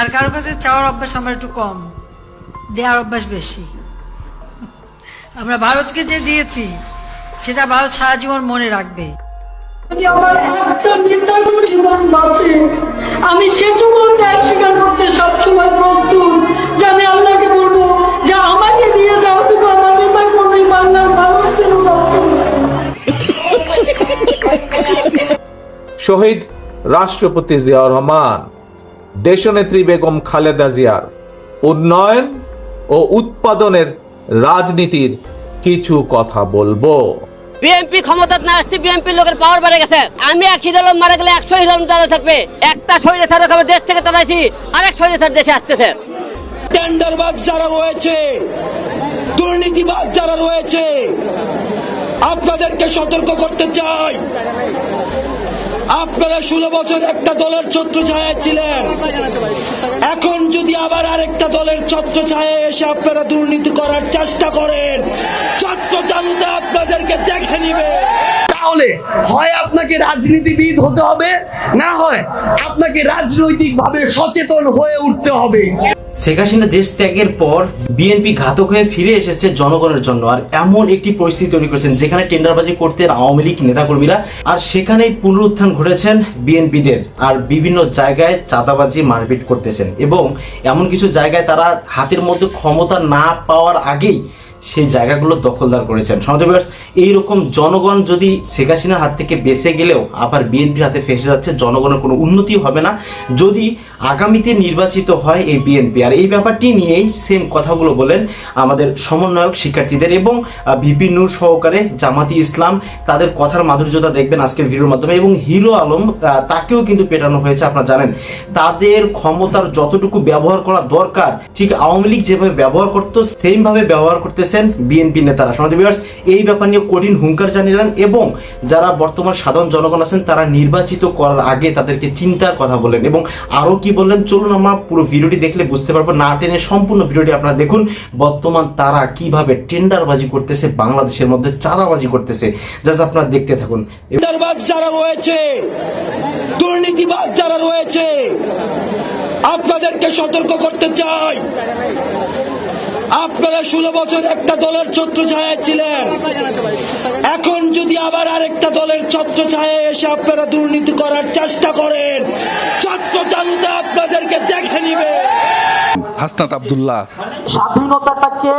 আর কারও কাছে চাওয়ার অভ্যাস আমার একটু কম। দেওয়ার অভ্যাস বেশি। আমরা ভারতকে যে দিয়েছি সেটা ভারত সারা জীবন মনে রাখবে। যদি আমার একটা নির্ধারণ জীবন বাঁচে। আমি সেটুকু ত্যাগ স্বীকার করতে সবসময় প্রস্তুত। যে আমি আল্লাহকে বলব যে আমাকে দিয়ে যাও কিন্তু আমার নেতা কোনো বাংলার মানুষের শহীদ রাষ্ট্রপতি জিয়াউর রহমান। দেশনেত্রী বেগম খালেদা জিয়ার উন্নয়ন ও উৎপাদনের রাজনীতির কিছু কথা বলব। বিএনপি ক্ষমতার না আসতে বিএনপির লোকের পাওয়ার বেড়ে গেছে। আমি এক হিরোলম মারা গেলে একশো হিরোলম দাদা থাকবে। একটা শরীরে ছাড়া খাবার দেশ থেকে তাড়াইছি আরেক শরীরে ছাড় দেশে আসতেছে। টেন্ডারবাজ যারা রয়েছে দুর্নীতিবাজ যারা রয়েছে আপনাদেরকে সতর্ক করতে চাই। আপনারা ষোলো বছর একটা দলের ছত্র ছায়া ছিলেন। এখন যদি আবার আরেকটা দলের ছত্র ছায়া এসে আপনারা দুর্নীতি করার চেষ্টা করেন, ছত্র চালুতে আপনাদেরকে দেখে নিবে। তাহলে হয় আপনাকে রাজনীতিবিদ হতে হবে, না হয় আপনাকে রাজনৈতিকভাবে সচেতন হয়ে উঠতে হবে। শেখ হাসিনা দেশ ত্যাগের পর বিএনপি ঘাতক হয়ে ফিরে এসেছে জনগণের জন্য। আর এমন একটি পরিস্থিতি তৈরি করেছেন যেখানে টেন্ডারবাজি করতে আওয়ামী লীগ নেতাকর্মীরা। আর সেখানেই পুনরুত্থান ঘটেছেন বিএনপিদের আর বিভিন্ন জায়গায় চাঁদাবাজি, মারপিট করতেছেন। এবং এমন কিছু জায়গায় তারা হাতের মধ্যে ক্ষমতা না পাওয়ার আগেই সেই জায়গাগুলো দখলদার করেছেন। সমাজবিভার্স এইরকম জনগণ যদি শেখ হাসিনার হাত থেকে বেঁচে গেলেও আবার বিএনপির হাতে ফেসে যাচ্ছে, জনগণের কোনো উন্নতি হবে না। যদি আগামীতে নির্বাচিত হয় এই বিএনপি। আর এই ব্যাপারটি নিয়েই সেম কথাগুলো বলেন আমাদের সমন্বয়ক শিক্ষার্থীদের এবং ভিপি নূর সহকারে জামাতি ইসলাম। তাদের কথার মাধুর্যতা দেখবেন আজকের ভিডিওর মাধ্যমে এবং হিরো আলম তাকেও কিন্তু পেটানো হয়েছে, আপনারা জানেন। তাদের ক্ষমতার যতটুকু ব্যবহার করা দরকার, ঠিক আওয়ামী লীগ যেভাবে ব্যবহার করতো সেম ভাবে ব্যবহার করতেছেন বিএনপি নেতারা। সমাজ বিভার্স এই ব্যাপার নিয়ে কঠিন হুঙ্কার জানিলেন এবং যারা বর্তমান সাধারণ জনগণ আছেন, তারা নির্বাচিত করার আগে তাদেরকে চিন্তার কথা বলেন এবং আরও কি বললেন, চলুন আমরা পুরো ভিডিওটি দেখলে বুঝতে পারব। না টেনে সম্পূর্ণ ভিডিওটি আপনারা দেখুন। বর্তমান তারা কীভাবে টেন্ডারবাজি করতেছে, বাংলাদেশের মধ্যে চাঁদাবাজি করতেছে, জাস্ট আপনারা দেখতে থাকুন। যারা রয়েছে, দুর্নীতিবাজ যারা রয়েছে, আপনাদেরকে সতর্ক করতে চাই। আপনারা ষোলো বছর একটা দলের ছত্র ছায়া ছিলেন। এখন যদি আবার আরেকটা দলের ছত্র ছায়া এসে আপনারা দুর্নীতি করার চেষ্টা করেন ছত্র চালুতে আপনাদেরকে দেখে নিবে। হাসনাত আবদুল্লাহ। স্বাধীনতাটাকে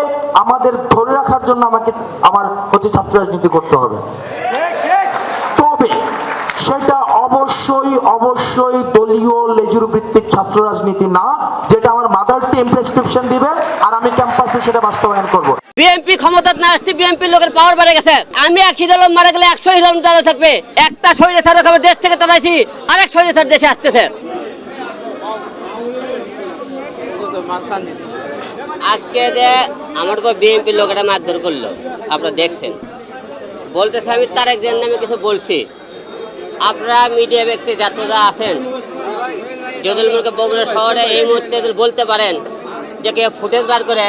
আমাদের ধরে রাখার জন্য আমাকে আমার হচ্ছে ছাত্র রাজনীতি করতে হবে। তবে সেটা অবশ্যই অবশ্যই দলীয় লেজুর ভিত্তিক ছাত্র রাজনীতি না, যেটা আমার মাদার টিম প্রেসক্রিপশন দিবে, আর আমি ক্যাম্পাসে সেটা বাস্তবায়ন করব। বিএনপি ক্ষমতার না আসতে বিএনপির লোকের পাওয়ার বেড়ে গেছে। আমি এক হিরোলম মারা গেলে একশো হিরোলম দাদা থাকবে। একটা শরীরে ছাড়া খাবার দেশ থেকে তাড়াইছি, আরেক শরীরে ছাড় দেশে আসতেছে। আজকে যে আমার উপর বিএনপির লোকেরা মারধর করল, আপনারা দেখছেন। বলতেছে আমি তারেক জিয়ার নামে কিছু বলছি। আপনারা মিডিয়া ব্যক্তি যাত্রা আছেন যদুল মুরকে বগুড়া শহরে এই মুহূর্তে যদি বলতে পারেন যে কেউ ফুটেজ বার করে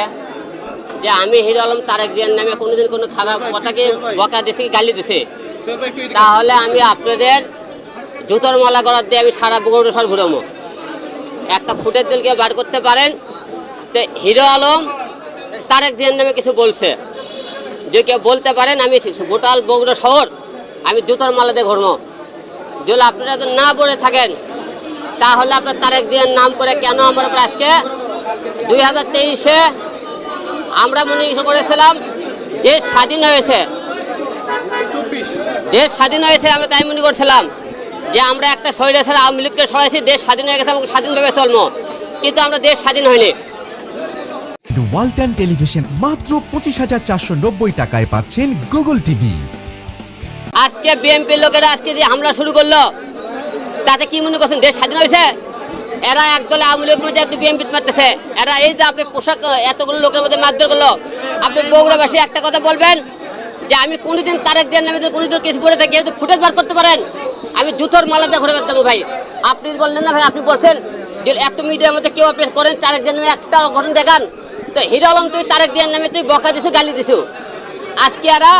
যে আমি হিরো আলম তারেক জিয়ার নামে কোনোদিন কোনো খারাপ কথাকে বকা দিছি, গালি দিছি, তাহলে আমি আপনাদের জুতোর মালা করার দিয়ে আমি সারা বগুড়া শহর ঘুরবো। একটা ফুটেজ দিলকে বার করতে পারেন, তো হিরো আলম তারেক জিয়ার নামে কিছু বলছে। যে কেউ বলতে পারেন, আমি গোটাল বগুড়া শহর আমি জুতোর মালা দিয়ে ঘুরবো। যদি আপনারা যদি না বলে থাকেন, তাহলে আপনার তারেক জিয়ার নাম করে কেন আমার উপর আজকে দুই হাজার তেইশে আমরা মনে করেছিলাম, দেশ স্বাধীন হয়েছে। দেশ স্বাধীন হয়েছে আমরা তাই মনে করছিলাম যে আমরা একটা শরীরে ছাড়া আওয়ামী লীগকে সরাইছি, দেশ স্বাধীন হয়ে গেছে আমরা স্বাধীনভাবে চলবো। কিন্তু আমরা দেশ স্বাধীন হয়নি। ওয়ালটন টেলিভিশন মাত্র পঁচিশ হাজার চারশো নব্বই টাকায় পাচ্ছেন গুগল টিভি আজকে বিএনপির লোকেরা আজকে যে হামলা শুরু করল, তাতে কি মনে করছেন? দেশ স্বাধীন হয়েছে? এরা একদলে আওয়ামী লীগের মধ্যে একটু বিএনপি মারতেছে। এরা এই যে আপনি পোশাক, এতগুলো লোকের মধ্যে মারধর করল, আপনি বগুড়াবাসী একটা কথা বলবেন যে আমি কোনোদিন তারেক দেন নামে কোনোদিন কিছু করে থাকি একটু ফুটেজ বার করতে পারেন, আমি জুতোর মালাতে ঘুরে বেড়াতাম ভাই। আপনি বললেন না ভাই, আপনি বলছেন যে এত মিডিয়ার মধ্যে কেউ আপনি করেন, তারেক দেন একটা ঘটনা দেখান। তো হিরো আলম, তুই তারেক দেন নামে তুই বকা দিছু, গালি দিছু। আজকে এরা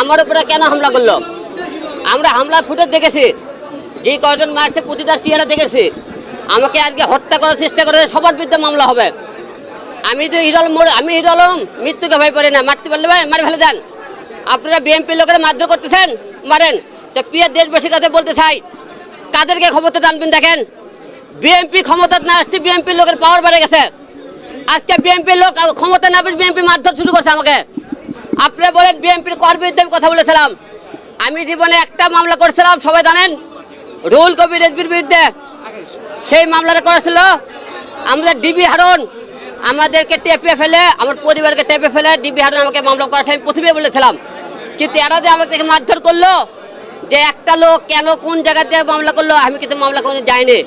আমার উপরে কেন হামলা করল? আমরা হামলার ফুটেজ দেখেছি। যে কয়জন মারছে প্রতিটার চেহারা দেখেছি। আমাকে আজকে হত্যা করার চেষ্টা করেছে, সবার বিরুদ্ধে মামলা হবে। আমি তো হিরল মোড় আমি হিরো আলম, মৃত্যুকে ভয় করি না। মারতে পারলে ভাই, মারে ফেলে দেন। আপনারা বিএনপি লোকেরা মারধর করতেছেন? মারেন। তো প্রিয় দেশবাসীর কাছে বলতে চাই, কাদেরকে ক্ষমতা টানবেন দেখেন। বিএনপি ক্ষমতা না আসতে বিএনপির লোকের পাওয়ার বেড়ে গেছে। আজকে বিএনপির লোক ক্ষমতা না পেয়ে বিএনপি মারধর শুরু করছে আমাকে। আপনারা বলেন বিএনপির আমি কথা বলেছিলাম? আমি জীবনে একটা মামলা করেছিলাম, সবাই জানেন? রুল কবির রেজবির বিরুদ্ধে। সেই মামলাটা করেছিল। আমাদের ডিবি হারন আমাদেরকে টেপে ফেলে, আমার পরিবারকে টেপে ফেলে ডিবি হারন আমাকে মামলা করার আমি প্রথমে বলেছিলাম। কিন্তু এরা যে আমাদেরকে মারধর করল, যে একটা লোক কেন কোন জায়গাতে মামলা করল, আমি কিন্তু মামলা কোনো যাইনি।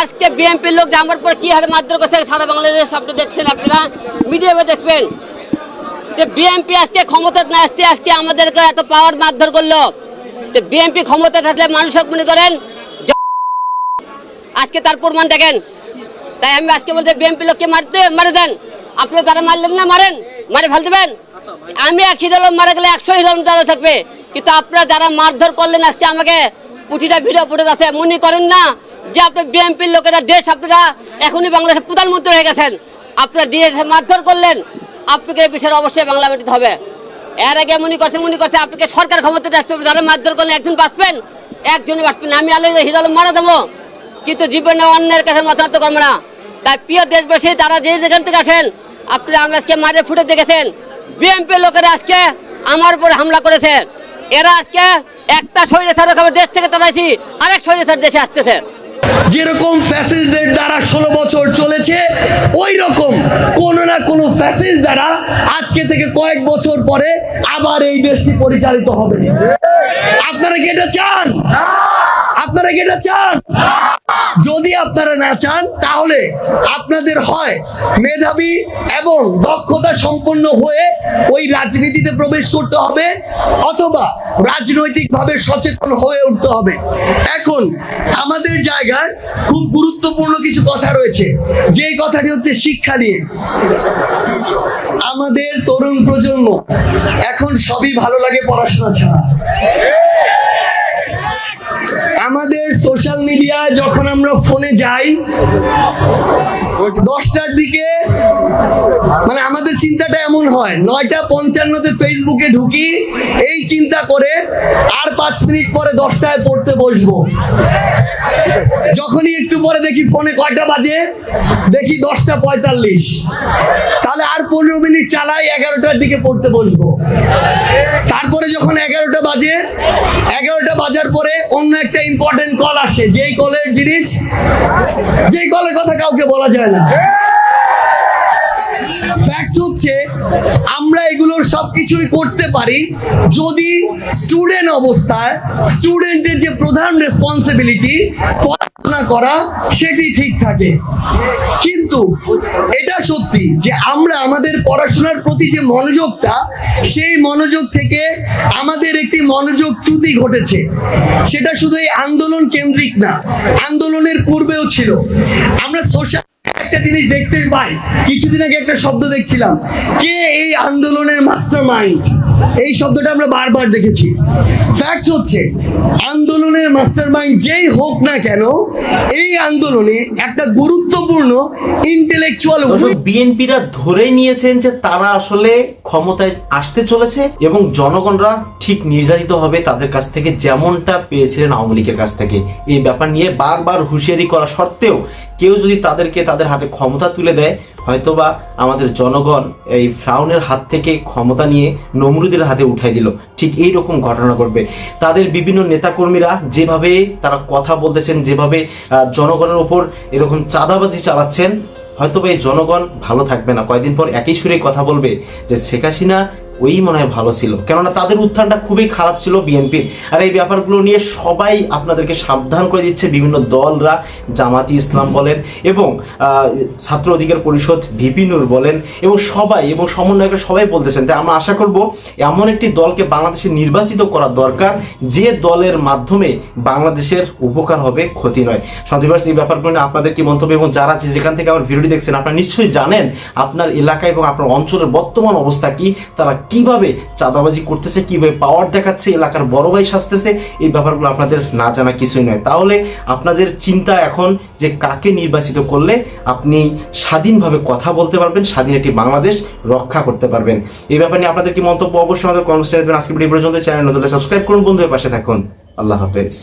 আজকে বিএনপির লোক আমার পর কী হারে মারধর করছে, সারা বাংলাদেশ আপনি দেখছেন আপনারা মিডিয়াতে দেখবেন। যে বিএনপি আজকে ক্ষমতা না আসতে আজকে আমাদেরকে এত পাওয়ার মারধর করল। তো বিএনপি ক্ষমতা থাকলে মানুষ মনে করেন আজকে তার প্রমাণ দেখেন। তাই আমি আজকে বলতে বিএনপি লোককে মারতে, মারে দেন। আপনি তারা মারলেন না, মারেন, মারে ফেল দেবেন। আমি এক হিরো মারা গেলে একশো হিরো দাদা থাকবে। কিন্তু আপনারা যারা মারধর করলেন আজকে আমাকে পুটিটা ভিডিও ফুটে আছে, মনে করেন না যে আপনি বিএনপির লোকেরা, দেশ আপনারা এখনই বাংলাদেশের প্রধানমন্ত্রী হয়ে গেছেন। আপনারা দিয়ে মারধর করলেন। আপনাকে বিষয়ে অবশ্যই বাংলা মেটিতে হবে। এর আগে মনে করছে মনে করছে, আপনাকে সরকার ক্ষমতাতে আসবে যারা মারধর করলে একজন বাঁচবেন? একজন বাঁচবেন আমি আলো হিরো মারা দেবো কিন্তু জীবনে অন্যের কাছে মতামত করব না। তাই প্রিয় দেশবাসী, তারা যে যেখান থেকে আসেন, আপনারা আমি আজকে মারে ফুটে দেখেছেন। বিএনপি লোকেরা আজকে আমার উপরে হামলা করেছে। এরা আজকে একটা শরীরে ছাড়া দেশ থেকে তাড়াইছি, আরেক শরীরে দেশে আসতেছে। যেরকম ফ্যাসিস্টদের দ্বারা ষোলো বছর চলেছে ওই রকম কোন না কোনো ফ্যাসিস্ট দ্বারা আজকে থেকে কয়েক বছর পরে আবার এই দেশটি পরিচালিত হবে। আপনারা কি এটা চান? আপনারা কি এটা চান? যদি আপনারা না চান, তাহলে আপনাদের হয় মেধাবী এবং দক্ষতা সম্পন্ন হয়ে ওই রাজনীতিতে প্রবেশ করতে হবে অথবা রাজনৈতিকভাবে সচেতন হয়ে উঠতে হবে। এখন আমাদের জায়গায় খুব গুরুত্বপূর্ণ কিছু কথা রয়েছে। যে কথাটি হচ্ছে শিক্ষা নিয়ে। আমাদের তরুণ প্রজন্ম, এখন সবই ভালো লাগে পড়াশোনা ছাড়া। আমাদের সোশ্যাল মিডিয়া যখন আমরা ফোনে যাই, দশটার দিকে মানে আমাদের চিন্তাটা এমন হয়, নয়টা পঞ্চান্নতে ফেসবুকে ঢুকি, এই চিন্তা করে আর পাঁচ মিনিট পরে দশটায় পড়তে বসবো। যখনই একটু পরে দেখি ফোনে কয়টা বাজে, দেখি দশটা পঁয়তাল্লিশ। তাহলে আর পনেরো মিনিট চালাই এগারোটার দিকে পড়তে বসবো। তারপরে যখন এগারোটা বাজে, এগারোটা বাজার পরে অন্য একটা ইম্পর্টেন্ট কল আসে। যেই কলের জিনিস, যেই কলের কথা কাউকে বলা যায় না। ফ্যাক্ট হচ্ছে, আমরা এগুলোর সবকিছুই করতে পারি যদি স্টুডেন্ট অবস্থায় স্টুডেন্টের যে প্রধান রেসপন্সিবিলিটি পড়াশোনা করা, সেটি ঠিক থাকে। কিন্তু সত্যি যে আমরা আমাদের পড়াশোনার প্রতি যে মনোযোগটা, সেই মনোযোগ থেকে আমাদের একটি মনোযোগ চ্যুতি ঘটেছে। সেটা শুধু এই আন্দোলন কেন্দ্রিক না, আন্দোলনের পূর্বেও ছিল। আমরা সোশ্যাল একটা জিনিস দেখতে পাই। কিছুদিন আগে একটা শব্দ দেখছিলাম। কে এই আন্দোলনের মাস্টার মাইন্ড এই শব্দটা আমরা বারবার দেখেছি। ফ্যাক্ট হচ্ছে আন্দোলনের মাস্টার মাইন্ড যেই হোক না কেন এই আন্দোলনে একটা গুরুত্বপূর্ণ ইন্টেলেকচুয়াল বিএনপিরা ধরে নিয়েছেন যে তারা আসলে ক্ষমতায় আসতে চলেছে এবং জনগণরা ঠিক নির্যাতিত হবে তাদের কাছ থেকে যেমনটা পেয়েছিলেন আওয়ামী লীগের কাছ থেকে। এই ব্যাপার নিয়ে বারবার হুঁশিয়ারি করা সত্ত্বেও কেউ যদি তাদেরকে তাদের হাতে ক্ষমতা তুলে দেয়, হয়তোবা আমাদের জনগণ এই ফ্রাউনের হাত থেকে ক্ষমতা নিয়ে নমরুদের হাতে উঠাই দিল। ঠিক এই রকম ঘটনা ঘটবে। তাদের বিভিন্ন নেতাকর্মীরা যেভাবে তারা কথা বলতেছেন, যেভাবে জনগণের ওপর এরকম চাঁদাবাজি চালাচ্ছেন, হয়তোবা এই জনগণ ভালো থাকবে না। কয়েকদিন পর একই সুরে কথা বলবে যে শেখ হাসিনা ওই মনে হয় ভালো ছিল। কেননা তাদের উত্থানটা খুবই খারাপ ছিল বিএনপির আর এই ব্যাপারগুলো নিয়ে সবাই আপনাদেরকে সাবধান করে দিচ্ছে বিভিন্ন দলরা, জামাতি ইসলাম বলেন এবং ছাত্র অধিকার পরিষদ ভিপিনুর বলেন এবং সবাই এবং সমন্বয়করা সবাই বলতেছেন তাই আমরা আশা করব এমন একটি দলকে বাংলাদেশে নির্বাচিত করা দরকার যে দলের মাধ্যমে বাংলাদেশের উপকার হবে, ক্ষতি নয়। সন্ত্রাস এই ব্যাপারগুলো নিয়ে আপনাদের কি মন্তব্য এবং যারা আছে, যেখান থেকে আমার ভিডিওটি দেখছেন, আপনারা নিশ্চয়ই জানেন আপনার এলাকা এবং আপনার অঞ্চলের বর্তমান অবস্থা কি, তারা কীভাবে চাঁদাবাজি করতেছে, কীভাবে পাওয়ার দেখাচ্ছে, এলাকার বড় ভাই সাজতেছে, এই ব্যাপারগুলো আপনাদের না জানা কিছুই নয়। তাহলে আপনাদের চিন্তা এখন যে কাকে নির্বাচিত করলে আপনি স্বাধীনভাবে কথা বলতে পারবেন, স্বাধীন একটি বাংলাদেশ রক্ষা করতে পারবেন। এই ব্যাপারে নিয়ে আপনাদের কি মন্তব্য অবশ্যই আমাদের কনভার্সেশন আজকে ভিডিও পর্যন্ত চ্যানেল নতুন সাবস্ক্রাইব করুন, বন্ধুদের পাশে থাকুন। আল্লাহ হাফেজ।